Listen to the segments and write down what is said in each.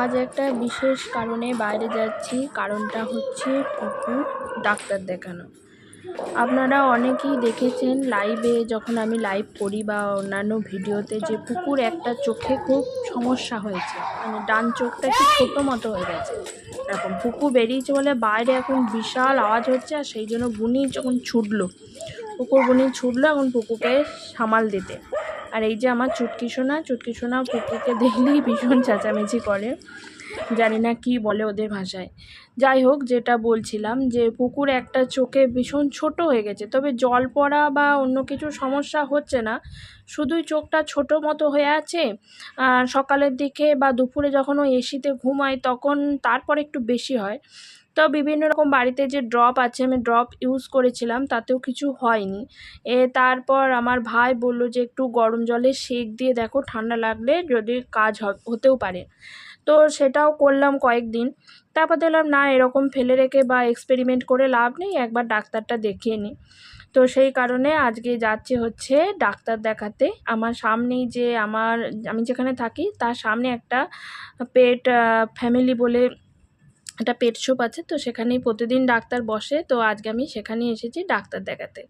আজ একটা বিশেষ কারণে বাইরে যাচ্ছি। কারণটা হচ্ছে পুকুর ডাক্তার দেখানো। আপনারা অনেকেই দেখেছেন লাইভে যখন আমি লাইভ করি বা অন্যান্য ভিডিওতে যে পুকুর একটা চোখে খুব সমস্যা হয়েছে। মানে ডান চোখটা একটু ছোটো মতো হয়ে গেছে। এরকম পুকুর বেরিয়েছে বলে বাইরে এখন বিশাল আওয়াজ হচ্ছে আর সেই জন্য বুনি যখন ছুটলো, পুকুর বুনি ছুটলো এখন পুকুরকে সামাল দিতে। আর এই যে আমার চুটকি সোনা চুটকি সোনা পুকুরকে দেখলেই ভীষণ চেঁচামেচি করে। জানি না কি বলে ওদের ভাষায়। যাই হোক, যেটা বলছিলাম যে পুকুর একটা চোখে ভীষণ ছোট হয়ে গেছে, তবে জল পড়া বা অন্য কিছু সমস্যা হচ্ছে না। শুধুই চোখটা ছোট মতো হয়ে আছে। সকালের দিকে বা দুপুরে যখন ও এসিতে ঘুমায়, তখন তারপর একটু বেশি হয়। তো বিভিন্ন রকম বাড়িতে যে ড্রপ আছে, আমি ড্রপ ইউজ করেছিলাম, তাতেও কিছু হয়নি। এ তারপর আমার ভাই বলল যে, একটু গরম জলে সেঁক দিয়ে দেখো, ঠান্ডা লাগলে যদি কাজ হতেও পারে। তো সেটাও করলাম কয়েকদিন। তারপর দেখলাম, না, এরকম ফেলে রেখে বা এক্সপেরিমেন্ট করে লাভ নেই, একবার ডাক্তারটা দেখিয়ে নিই তো সেই কারণে আজকে যাচ্ছে হচ্ছে ডাক্তার দেখাতে। আমার সামনেই যে আমার, আমি যেখানে থাকি, তার সামনে একটা পেট ফ্যামিলি বলে একটা পেট শপ আছে, তো সেখানেই প্রতিদিন ডাক্তার বসে, তো আজকে আমি সেখানেই এসেছি ডাক্তার দেখাতে।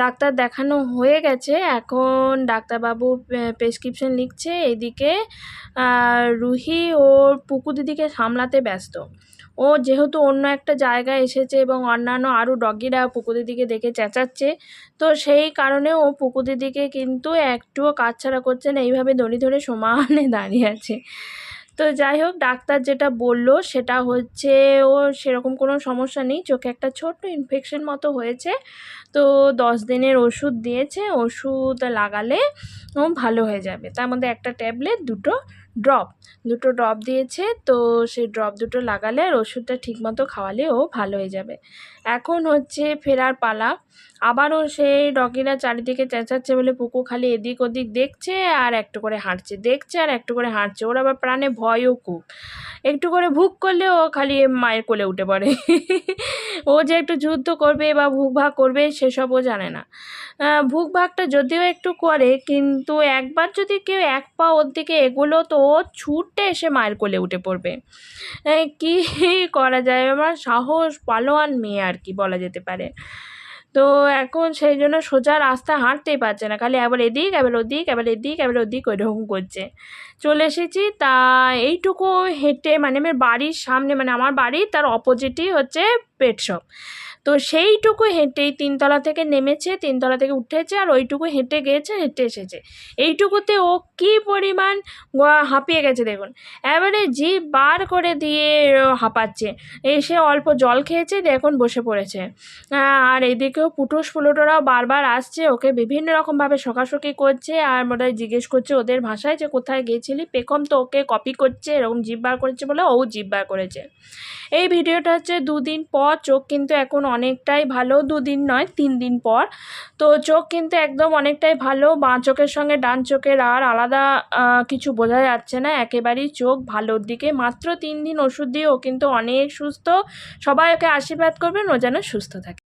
ডাক্তার দেখানো হয়ে গেছে, এখন ডাক্তারবাবু প্রেসক্রিপশন লিখছে, এদিকে রুহি ওর পুকু দিদিকে সামলাতে ব্যস্ত। ও যেহেতু অন্য একটা জায়গায় এসেছে এবং অন্যান্য আরও ডগিরা পুকু দিদিকে দেখে চেঁচাচ্ছে, তো সেই কারণে ও পুকু দিদিকে কিন্তু একটুও কাজছাড়া করছে না, এইভাবে দড়ি ধরে সমানে দাঁড়িয়ে আছে। তো যাই হোক ডাক্তার যেটা বলল সেটা হচ্ছে, ও সেরকম কোনো সমস্যা নেই, চোখে একটা ছোট্ট ইনফেকশন মতো হয়েছে। তো দশ দিনের ওষুধ দিয়েছে, ওষুধ লাগালে ও ভালো হয়ে যাবে। তার মধ্যে একটা ট্যাবলেট দুটো ড্রপ দুটো ড্রপ দিয়েছে, তো সেই ড্রপ দুটো লাগালে আর ওষুধটা ঠিকমতো খাওয়ালে ও ভালো হয়ে যাবে। এখন হচ্ছে ফেরার পালা। আবারও সেই ডগিরা চারিদিকে চেঁচাচ্ছে বলে পুকু খালি এদিক ওদিক দেখছে আর একটু করে হাঁটছে, দেখছে আর একটু করে হাঁটছে। ওর আবার প্রাণে ভয়ও খুব। একটু করে ভুক করলে ও খালি মায়ের কোলে উঠে পড়ে। ও যে একটু যুদ্ধ করবে বা ভুক ভাগ করবে, সেসব ও জানে না। ভুক ভাগটা যদিও একটু করে, কিন্তু একবার যদি কেউ এক পা ওর দিকে এগোলো, তো ও ছুটে এসে মায়ের কোলে উঠে পড়বে। কি করা যায়? আমার সাহস, পালোয়ান মেয়ে আর কি বলা যেতে পারে। তো এখন সেই জন্য সোজা রাস্তা হাঁটতেই পারছে না। খালি একবার এদিক এবার ওদিক এবার এদিক এবার ওদিক ওইরকম করছে। চলে এসেছি তা এইটুকু হেঁটে মানে আমার বাড়ির সামনে মানে আমার বাড়ি তার অপোজিটই হচ্ছে পেট শপ তো সেইটুকু হেঁটেই তিনতলা থেকে নেমেছে, তিনতলা থেকে উঠেছে আর ওইটুকু হেঁটে গিয়েছে, হেঁটে এসেছে। এইটুকুতে ও কী পরিমাণ হাঁপিয়ে গেছে দেখুন। এবারে জিভ বার করে দিয়ে হাঁপাচ্ছে। এসে অল্প জল খেয়েছে দিয়ে এখন বসে পড়েছে। আর এদিকেও পুটুস ফুলোটোরাও বারবার আসছে, ওকে বিভিন্ন রকমভাবে শোকাশোকি করছে আর বোধহয় জিজ্ঞেস করছে ওদের ভাষায় যে কোথায় গিয়েছিলি। পেখম তো ওকে কপি করছে, এরকম জিভ বার করেছে বলে ও জিভ বার করেছে। এই ভিডিওটা হচ্ছে দুদিন পর, চোখ কিন্তু এখন অনেকটাই ভালো, দুদিন নয়, তিন দিন পর। তো চোখ কিন্তু একদম অনেকটাই ভালো, বাঁ চোখের সঙ্গে ডান চোখের আর আলাদা কিছু বোঝা যাচ্ছে না, একেবারেই চোখ ভালোর দিকে। মাত্র তিন দিন ওষুধ দিয়ে ও কিন্তু অনেক সুস্থ। সবাই ওকে আশীর্বাদ করবেন, ও যেন সুস্থ থাকে।